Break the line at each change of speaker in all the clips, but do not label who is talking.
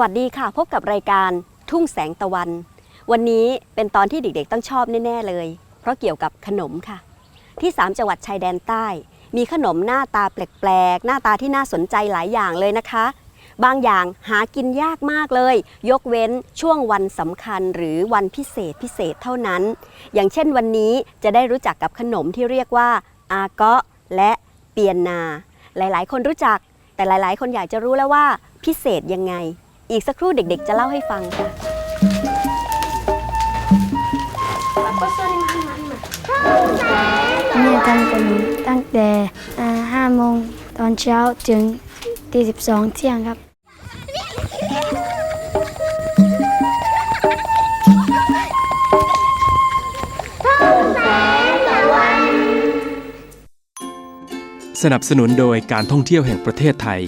วั
สดีค่ะ
พบกับรายการทุ่งแสงตะวัน วันนี้เป็นตอนที่เด็กๆต้องชอบแน่ๆเลย เพราะเกี่ยวกับขนมค่ะ ที่ 3 จังหวัดชายแดนใต้ มีขนมหน้าตาแปลกๆ หน้าตาที่น่าสนใจหลายอย่างเลยนะคะ บางอย่างหากินยากมากเลย ยกเว้นช่วงวันสำคัญหรือวันพิเศษพิเศษเท่านั้น อย่างเช่นวันนี้จะได้รู้จักกับขนมที่เรียกว่า อาเกาะและเปียนนา หลายๆ คนรู้จักแต่หลายๆ คนอยากจะรู้แล้วว่าพิเศษยังไง อีกสักครู่เด็กๆ จะเล่าให้ฟังค่ะ
แม่ทำขนมตั้งแต่ห้าโมงตอนเช้าถึงตีสิบสองเที่ยงครับ
สนับสนุนโดยการท่องเที่ยวแห่งประเทศไทย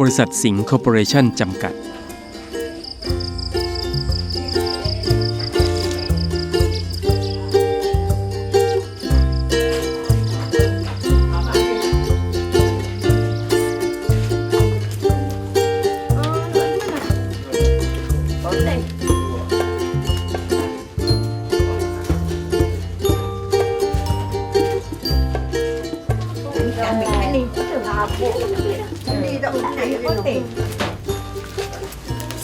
บริษัทสิงห์คอร์ปอเรชั่นจำกัด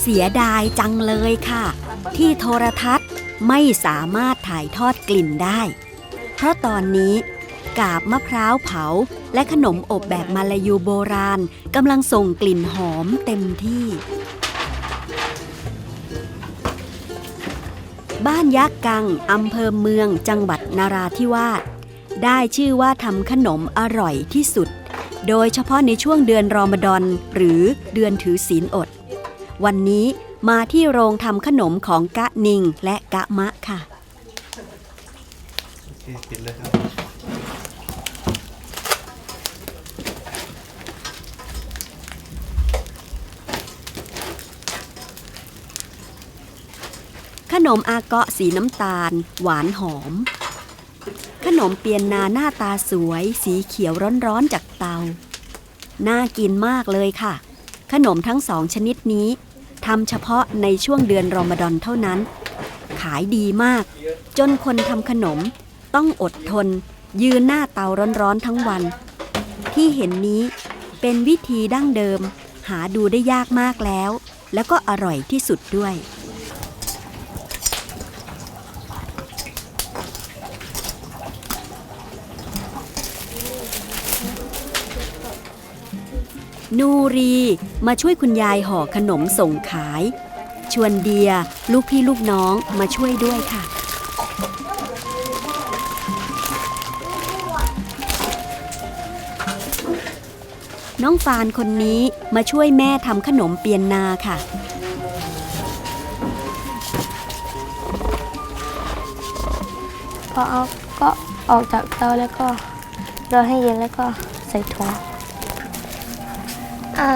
เสียดายจังเลยค่ะ ที่โทรทัศน์ไม่สามารถถ่ายทอดกลิ่นได้ เพราะตอนนี้กาบมะพร้าวเผาและขนมอบแบบมาลายูโบราณกำลังส่งกลิ่นหอมเต็มที่ บ้านยักษ์กังอำเภอเมืองจังหวัดนาราธิวาสได้ชื่อว่าทำขนมอร่อยที่สุด โดยเฉพาะในช่วงเดือนรอมฎอนหรือเดือนถือศีลอด วันนี้มาที่โรงทำขนมของกะนิงและกะมะค่ะ
ปิดเลยครับ
ขนมอาเกาะสีน้ำตาล หวานหอม ขนมเปียนนาหน้าตาสวย สีเขียวร้อนๆจากเตา น่ากินมากเลยค่ะ ขนมทั้งสองชนิดนี้ทำเฉพาะในช่วงเดือนรอมฎอนเท่านั้น ขายดีมาก จนคนทำขนมต้องอดทน ยืนหน้าเตาร้อนๆทั้งวัน ที่เห็นนี้เป็นวิธีดั้งเดิม หาดูได้ยากมากแล้ว แล้วก็อร่อยที่สุดด้วย นูรีมาช่วยคุณยายห่อขนมส่งขาย ชวนเดียลูกพี่ลูกน้องมาช่วยด้วยค่ะ น้องฟานคนนี้มาช่วยแม่ทำขนมเปียนนาค่ะ
พอเอาก็ออกจากเตาแล้วก็รอให้เย็นแล้วก็ใส่ถุง อ่า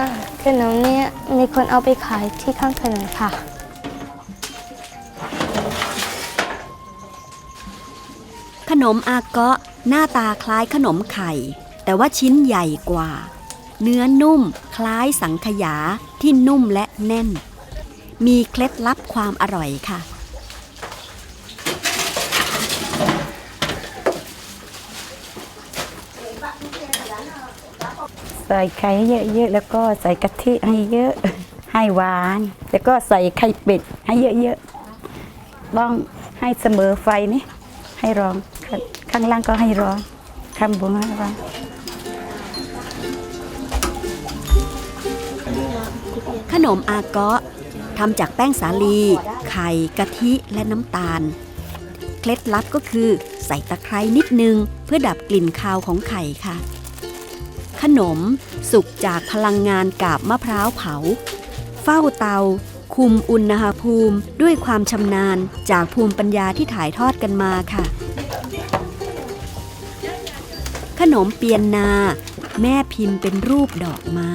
ขนมเนี้มีคนเอาไปขายที่ข้างถนนค่ะ
ขนมอาเกาะหน้าตาคล้ายขนมไข่ แต่ว่าชิ้นใหญ่กว่า เนื้อนุ่มคล้ายสังขยาที่นุ่มและแน่น มีเคล็ดลับความอร่อยค่ะ
ใส่ไข่ให้เยอะๆแล้วก็ใส่กะทิให้เยอะให้หวาน แล้วก็ใส่ไข่เป็ดให้เยอะๆต้องให้เสมอไฟนี่ให้ร้อนข้างข้างล่างก็ให้ร้อนข้างบนให้ร้อน
ขนมอาเกาะทำจากแป้งสาลี ไข่กะทิและน้ำตาล เคล็ดลับก็คือใส่ตะไคร้นิดนึง เพื่อดับกลิ่นคาวของไข่ค่ะ ขนม สุกจากพลังงานกาบมะพร้าวเผา เฝ้าเตา คุมอุณหภูมิด้วยความชำนาญจากภูมิปัญญาที่ถ่ายทอดกันมาค่ะ ขนมเปียนนา แม่พิมพ์เป็นรูปดอกไม้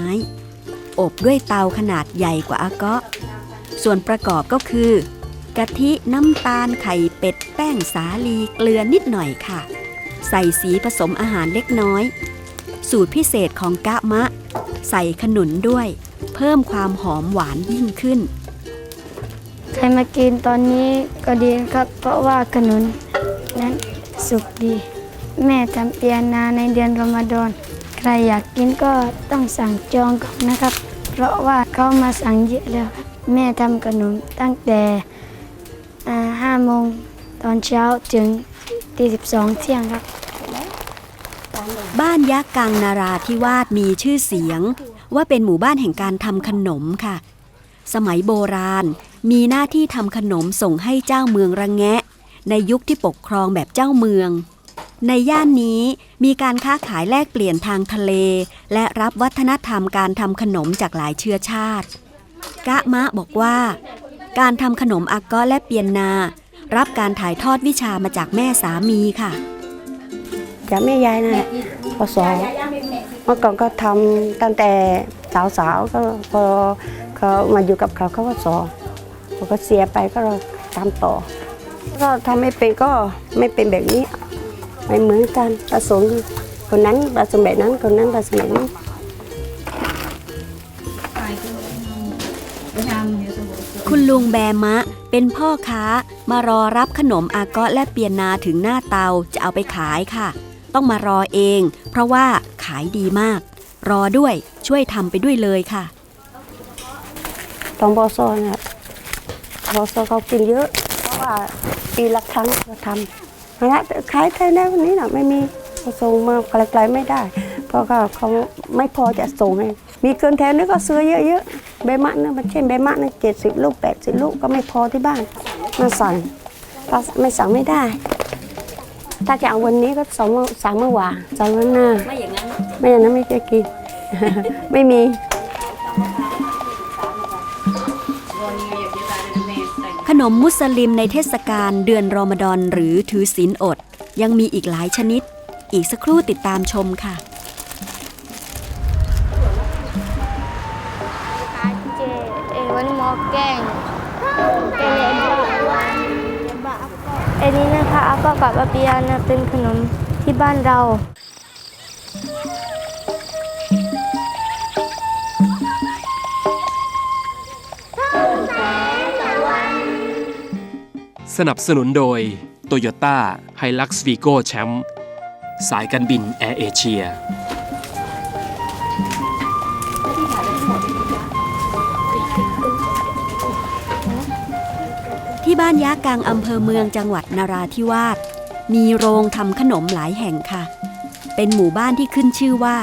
อบด้วยเตาขนาดใหญ่กว่าอาเกาะ ส่วนประกอบก็คือกะทิน้ำตาลไข่เป็ด แป้งสาลีเกลือนิดหน่อยค่ะ ใส่สีผสมอาหารเล็กน้อย สูตรพิเศษของกะมะ ใส่ขนุนด้วย เพิ่มความหอมหวานยิ่งขึ้น
ใครมากินตอนนี้ก็ดีครับ เพราะว่าขนุนนั้นสุกดี แม่ทำเปียนาในเดือนรอมฎอนใครอยากกินก็ต้องสั่งจองก่อนนะครับ เพราะว่าเขามาสั่งเยอะแล้วครับแม่ทำขนมตั้งแต่ห้าโมงตอนเช้าถึงตีสิบสองเที่ยงครับ
บ้านยักษ์กังนาราธิวาสมีชื่อเสียง ว่าเป็นหมู่บ้านแห่งการทำขนมค่ะ สมัยโบราณมีหน้าที่ทำขนมส่งให้เจ้าเมืองระแงะ ในยุคที่ปกครองแบบเจ้าเมือง ในย่านนี้มีการค้าขายแลกเปลี่ยนทางทะเล และรับวัฒนธรรมการทำขนมจากหลายเชื้อชาติ กะมะบอกว่า การทำขนมอาเกาะและเปียนนา รับการถ่ายทอดวิชามาจากแม่สามีค่ะ
จากแม่ยายนั่นแหละพอสอนเมื่อก่อนก็ทำตั้งแต่สาวๆก็พอเขามาอยู่กับเขาเขาก็สอนพอก็เสียไปก็ทำต่อ ก็ทำไม่เป็นก็ไม่เป็นแบบนี้ไม่เหมือนกันผสมคนนั้นผสมแบบนั้นคนนั้นผสมแบบนี้
คุณลุงแบมะเป็นพ่อค้ามารอรับขนมอาเกาะและเปียนาถึงหน้าเตาจะเอาไปขายค่ะ ต้องมารอเอง เพราะว่าขายดีมาก รอด้วยช่วยทำไปด้วยเลยค่ะ
ตอนบอสอนเนี่ยบอสอเขากินเยอะ เพราะว่าปีละครั้งเราทำนะขายแค่นี้วันนี้นะไม่มีส่งมาไกลๆไม่ได้ เพราะก็เขาไม่พอจะส่งให้มีเกินแทนนึกก็ซื้อเยอะๆใบมะนะมันเช่นใบมะนะเจ็ดสิบลูกแปดสิบลูกก็ไม่พอที่บ้านมาสั่งก็ไม่สั่งไม่ได้ ถ้าจะเอาวันนี้ก็สองมื้อสามเมื่อวานสองวันหน้า
ไม่อย่างนั้น
ไม่อย่างนั้นไม่จะกิน ไม่มี
ขนมมุสลิมในเทศกาลเดือนรอมฎอนหรือถือศีลอด ยังมีอีกหลายชนิด อีกสักครู่ติดตามชมค่ะ
อันนี้นะคะอาก็กับอาเปียนะเป็นขนมที่บ้านเรา
สนับสนุนโดย Toyota Hilux Vigo Champ สายการบินแอร์เอเชีย
ที่บ้านยะกังอำเภอเมืองจังหวัดนราธิวาสมีโรงทำขนมหลายแห่งค่ะ เป็นหมู่บ้านที่ขึ้นชื่อว่า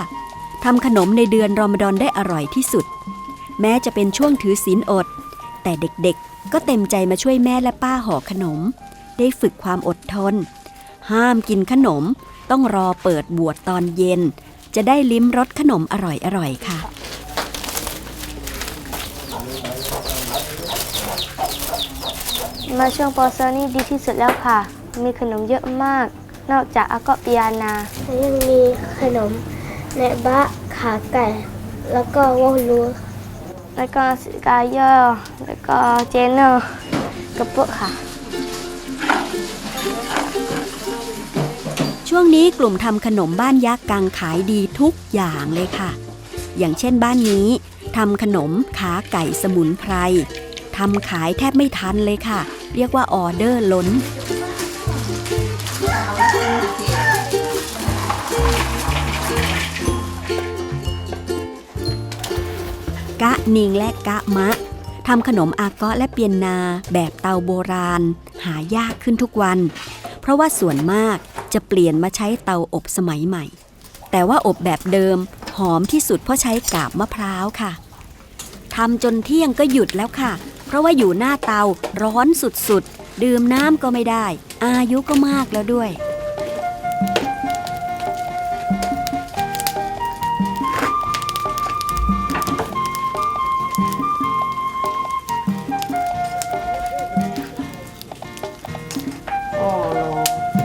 ทำขนมในเดือนรอมฎอนได้อร่อยที่สุด แม้จะเป็นช่วงถือศีลอด แต่เด็กๆ ก็เต็มใจมาช่วยแม่และป้าห่อขนม ได้ฝึกความอดทน ห้ามกินขนม ต้องรอเปิดบวชตอนเย็น จะได้ลิ้มรสขนมอร่อยๆค่ะ
มาช่วงปอซอนี่ดีที่สุดแล้วค่ะ มีขนมเยอะมาก นอกจากอากาปิยานา
ยังมีขนมแหนบะขาไก่ แล้วก็วอลลู
แล้วก็สกายเยอร์แล้วก็เจนเนอร์กระปุกค่ะ
ช่วงนี้กลุ่มทำขนมบ้านยักษ์กังขายดีทุกอย่างเลยค่ะ อย่างเช่นบ้านนี้ทำขนมขาไก่สมุนไพรทำขายแทบไม่ทันเลยค่ะ เรียกว่าออเดอร์ล้น กะนิงและกะมะทำขนมอาเกาะและเปียนนาแบบเตาโบราณ หายากขึ้นทุกวัน เพราะว่าส่วนมากจะเปลี่ยนมาใช้เตาอบสมัยใหม่ แต่ว่าอบแบบเดิมหอมที่สุดเพราะใช้กาบมะพร้าวค่ะทำจนเที่ยงก็หยุดแล้วค่ะ เพราะว่าอยู่หน้าเตาร้อนสุดๆ ดื่มน้ำก็ไม่ได้ อายุก็มากแล้วด้วย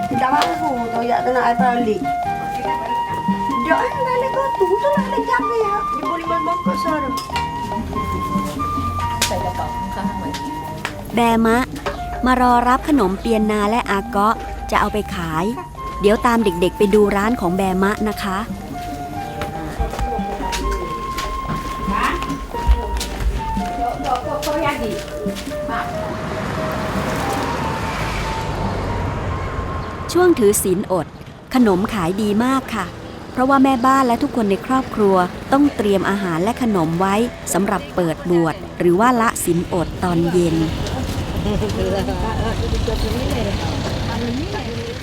Tidak mampu tu ya tu nak balik. Dia ni balik kau tu tu nak ada jam ya. Dia boleh makan kau sore.
แบมะ มารอรับขนมเปียนนาและอาเกาะจะเอาไปขาย เดี๋ยวตามเด็กๆ ไปดูร้านของแบมะนะคะ ช่วงถือศีลอด ขนมขายดีมากค่ะ เพราะว่าแม่บ้านและทุกคนในครอบครัวต้องเตรียมอาหารและขนมไว้สำหรับเปิดบวชหรือว่าละศีลอดตอนเย็น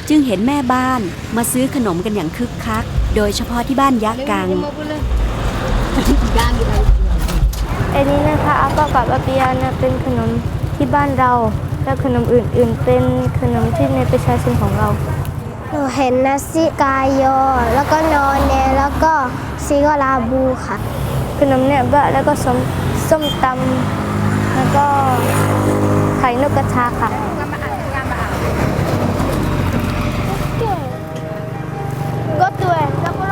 จึงเห็นแม่บ้านมาซื้อขนมกันอย่างคึกคัก โดยเฉพาะที่บ้านยักษ์กัง
อันนี้นะคะอากากับอาปิยานาเป็นขนมที่บ้านเรา และขนมอื่นๆ เป็นขนมที่ในประชาชนของเรา
หนูเห็นนาซิกายโยแล้วก็นอนเนแล้วก็ซิโกลาบูค่ะ
ขนมเนี่ยบะแล้วก็ส้มส้มตำแล้วก็ ไข่นกกระทาค่ะ
ก็ตัวแล้วก็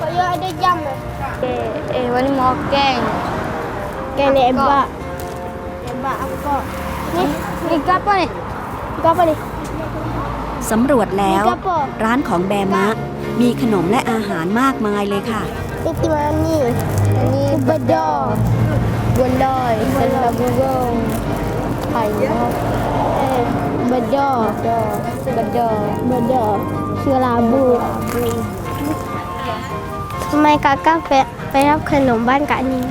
ก็เยอะได้ย่ำเลย
เอเอวันนี้หมอแกง
แกเนเอ็มบะเอ็มบะแล้วก็นี่
นี่กลับป่ะนี่
ก็ไปดิ
สำรวจแล้ว
มีกระป๋อง
ร้านของแบมะ มีขนมและอาหารมากมายเลยค่ะ
นี่ติมานี่อันนี้บดอบัวลอยเซนลาบูโกไข่นกเอ๊ะบดอบดอบดอชื่อลาบูทำไมกากาไปไปรับขนมบ้านกะนี้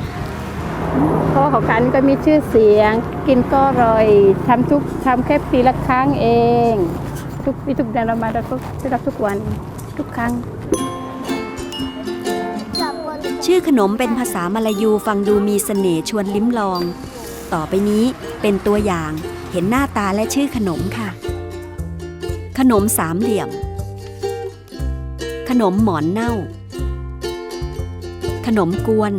เพราะว่าของกันก็มีชื่อเสียง กินก็อร่อยทำทุกทำแค่ปีละครั้งเอง ทุกปีทุกเดือนเรามาเราก็ได้รับทุกวันทุกครั้ง
ชื่อขนมเป็นภาษามาลายูฟังดูมีเสน่ห์ชวนลิ้มลอง ต่อไปนี้เป็นตัวอย่างเห็นหน้าตาและชื่อขนมค่ะ ขนมสามเหลี่ยม ขนมหมอนเน่า ขนมกวน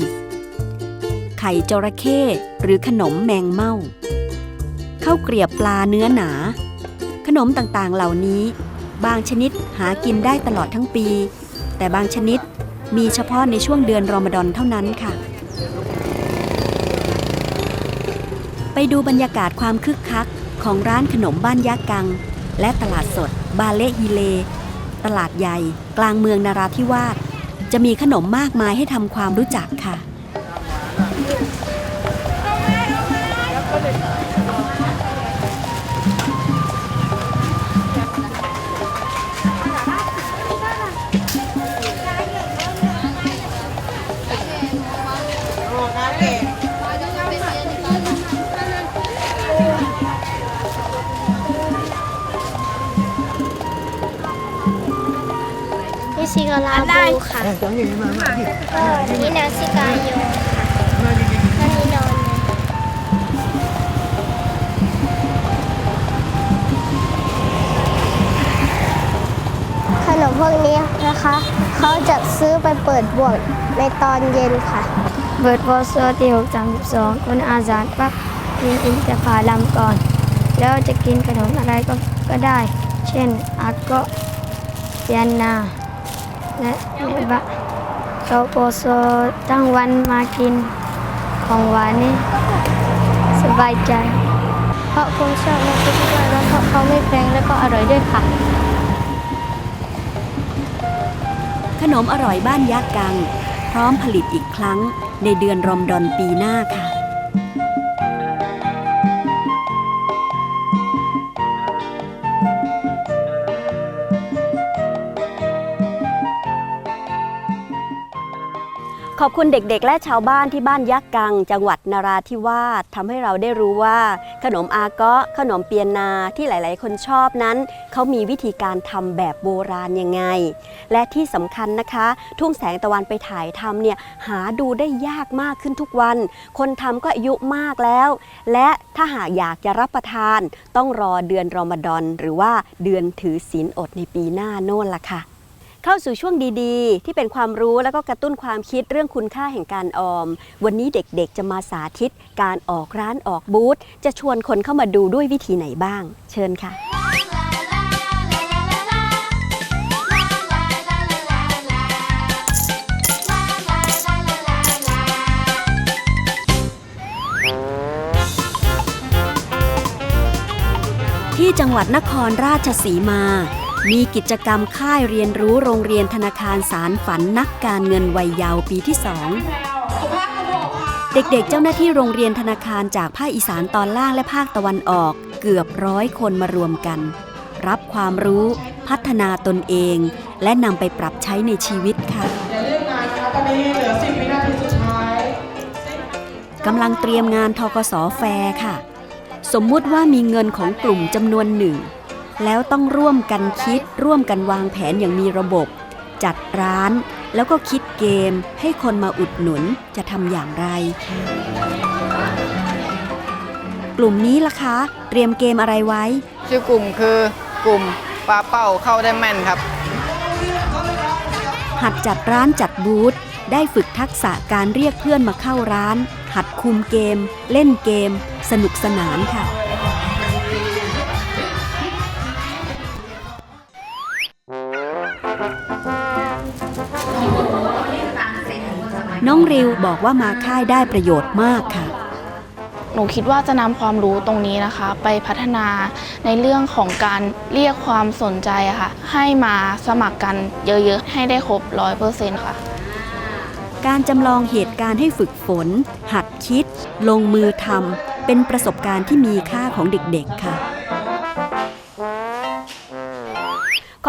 ไข่จระเข้หรือขนมแมงเม่าข้าวเกรียบปลาเนื้อหนา ขนมต่างๆเหล่านี้ บางชนิดหากินได้ตลอดทั้งปี แต่บางชนิดมีเฉพาะในช่วงเดือนรอมฎอนเท่านั้นค่ะ ไปดูบรรยากาศความคึกคักของร้านขนมบ้านยะกัง และตลาดสด บาเละฮิเล ตลาดใหญ่ กลางเมืองนาราธิวาสจะมีขนมมากมายให้ทำความรู้จักค่ะ
ลาโบค่ะก็นี่นาซิกาโยค่ะอันนี้นอนขนมพวกนี้นะคะ เขาจะซื้อไปเปิดบวกในตอนเย็นค่ะ
เบิร์ดวอโซที่632คุณอาจารย์ปั๊บกินอินทผลัมก่อน แล้วจะกินขนมอะไรก็ก็ได้ เช่นอาโกเปียนา และเนบะโตโปโซทั้งวันมากินของหวานนี่สบายใจ
เพราะผมชอบมันทุกวันแล้วเพราะเขาไม่แพงแล้วก็อร่อยด้วยค่ะ
ขนมอร่อยบ้านยักษ์กัง พร้อมผลิตอีกครั้งในเดือนรอมฎอนปีหน้าค่ะ ขอบคุณเด็กๆ และชาวบ้านที่บ้านยักกัง จังหวัดนราธิวาสทำให้เราได้รู้ว่า ขนมอาเกาะขนมเปียนาที่หลายๆ คนชอบนั้น เขามีวิธีการทำแบบโบราณยังไง และที่สำคัญนะคะ ทุ่งแสงตะวันไปถ่ายทำเนี่ยหาดูได้ยากมากขึ้นทุกวัน คนทำก็อายุมากแล้ว และถ้าหากอยากจะรับประทาน ต้องรอเดือนรอมฎอนหรือว่าเดือนถือศีลอดในปีหน้าโน่นล่ะค่ะ เข้าสู่ช่วงดีๆ ที่เป็นความรู้แล้วก็กระตุ้นความคิดเรื่องคุณค่าแห่งการออม วันนี้เด็กๆจะมาสาธิต การออกร้านออกบูธจะชวนคนเข้ามาดูด้วยวิธีไหนบ้าง เชิญค่ะ ที่จังหวัดนครราชสีมา มีกิจกรรมค่ายเรียนรู้โรงเรียนธนาคารสารฝันนักการเงินวัยเยาว์ปีที่2เด็กๆ เจ้าหน้าที่โรงเรียนธนาคารจากภาคอีสานตอนล่างและภาคตะวันออก เกือบร้อยคนมารวมกัน รับความรู้ พัฒนาตนเอง และนำไปปรับใช้ในชีวิตค่ะกำลังเตรียมงานทกสแฟร์ค่ะ สมมุติว่ามีเงินของกลุ่มจำนวนหนึ่ง แล้วต้องร่วมกันคิดร่วมกันวางแผนอย่างมีระบบ จัดร้านแล้วก็คิดเกมให้คนมาอุดหนุนจะทำอย่างไร กลุ่มนี้ล่ะคะ เตรียมเกมอะไรไว้
ชื่อกลุ่มคือกลุ่มปลาเป้าเข้าได้แม่นครับ
หัดจัดร้านจัดบูธได้ฝึกทักษะการเรียกเพื่อนมาเข้าร้าน หัดคุมเกม เล่นเกม สนุกสนานค่ะ น้องริวบอกว่ามาค่ายได้ประโยชน์มากค่ะ
หนูคิดว่าจะนำความรู้ตรงนี้นะคะ ไปพัฒนาในเรื่องของการเรียกความสนใจอะค่ะ ให้มาสมัครกันเยอะๆ ให้ได้ครบร้อยเปอร์เซ็นต์ค่ะ
การจำลองเหตุการณ์ให้ฝึกฝน หัดคิด ลงมือทำเป็นประสบการณ์ที่มีค่าของเด็กๆค่ะ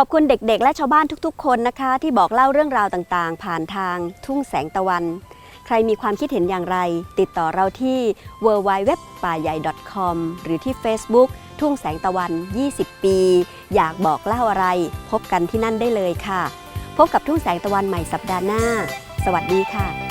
ขอบคุณเด็กๆ และชาวบ้านทุกๆ คนนะคะ ที่บอกเล่าเรื่องราวต่างๆ ผ่านทางทุ่งแสงตะวัน ใครมีความคิดเห็นอย่างไร ติดต่อเราที่ w w w ป่าใหญ่ .com หรือที่ Facebook ทุ่งแสงตะวัน 20 ปี อยากบอกเล่าอะไร พบกันที่นั่นได้เลยค่ะ พบกับทุ่งแสงตะวันใหม่สัปดาห์หน้า สวัสดีค่ะ